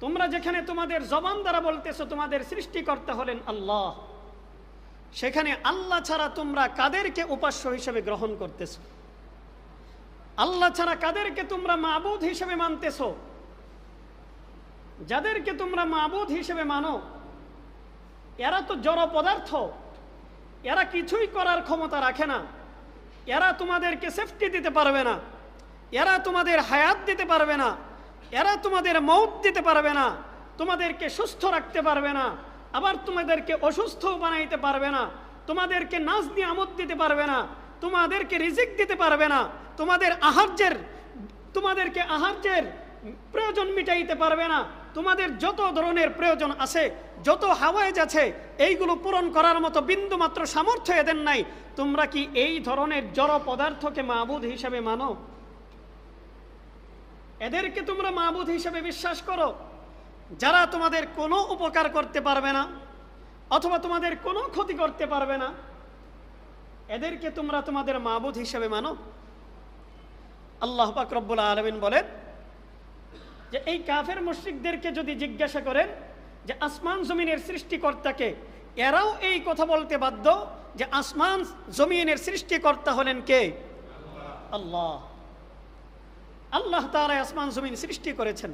তোমরা যেখানে তোমাদের জবান দ্বারা বলতেছো, তোমাদের সৃষ্টিকর্তা হলেন আল্লাহ। সেখানে আল্লাহ ছাড়া তোমরা কাদেরকে উপাস্য হিসেবে গ্রহণ করতেছো? আল্লাহ ছাড়া কাদেরকে তোমরা মাবুদ হিসেবে মানতেছো? যাদেরকে তোমরা মাবুদ হিসেবে মানো, এরা তো জড় পদার্থ। এরা কিছুই করার ক্ষমতা রাখে না। এরা তোমাদেরকে সেফটি দিতে পারবে না। এরা তোমাদের হায়াত দিতে পারবে না। এরা তোমাদের মৌত দিতে পারবে না। তোমাদেরকে সুস্থ রাখতে পারবে না। আবার তোমাদেরকে অসুস্থ বানাইতে পারবে না। তোমাদেরকে নাচ দিয়ে আমদ দিতে পারবে না। তোমাদেরকে রিজিক দিতে পারবে না। তোমাদের আহার্যের, তোমাদেরকে আহার্যের প্রয়োজন মিটাইতে পারবে না। তোমাদের যত ধরনের প্রয়োজন আছে, যত হাওয়াইজ আছে, এইগুলো পূরণ করার মতো বিন্দু মাত্র সামর্থ্য এদের নাই। তোমরা কি এই ধরনের জড় পদার্থকে মাবুদ হিসেবে মানো? এদেরকে তোমরা মাবুদ হিসেবে বিশ্বাস করো। যারা তোমাদের কোনো উপকার করতে পারবে না, অথবা তোমাদের কোনো ক্ষতি করতে পারবে না, এদেরকে তোমরা তোমাদের মাবুদ হিসেবে মানো। আল্লাহ পাক রব্বুল আলমিন বলেন যে, এই কাফের মুশ্রিকদেরকে যদি জিজ্ঞাসা করেন যে, আসমান জমিনের সৃষ্টিকর্তাকে, এরাও এই কথা বলতে বাধ্য যে, আসমান জমিনের সৃষ্টিকর্তা হলেন কে? আল্লাহ। আল্লাহ তারা আসমান জমিন সৃষ্টি করেছেন।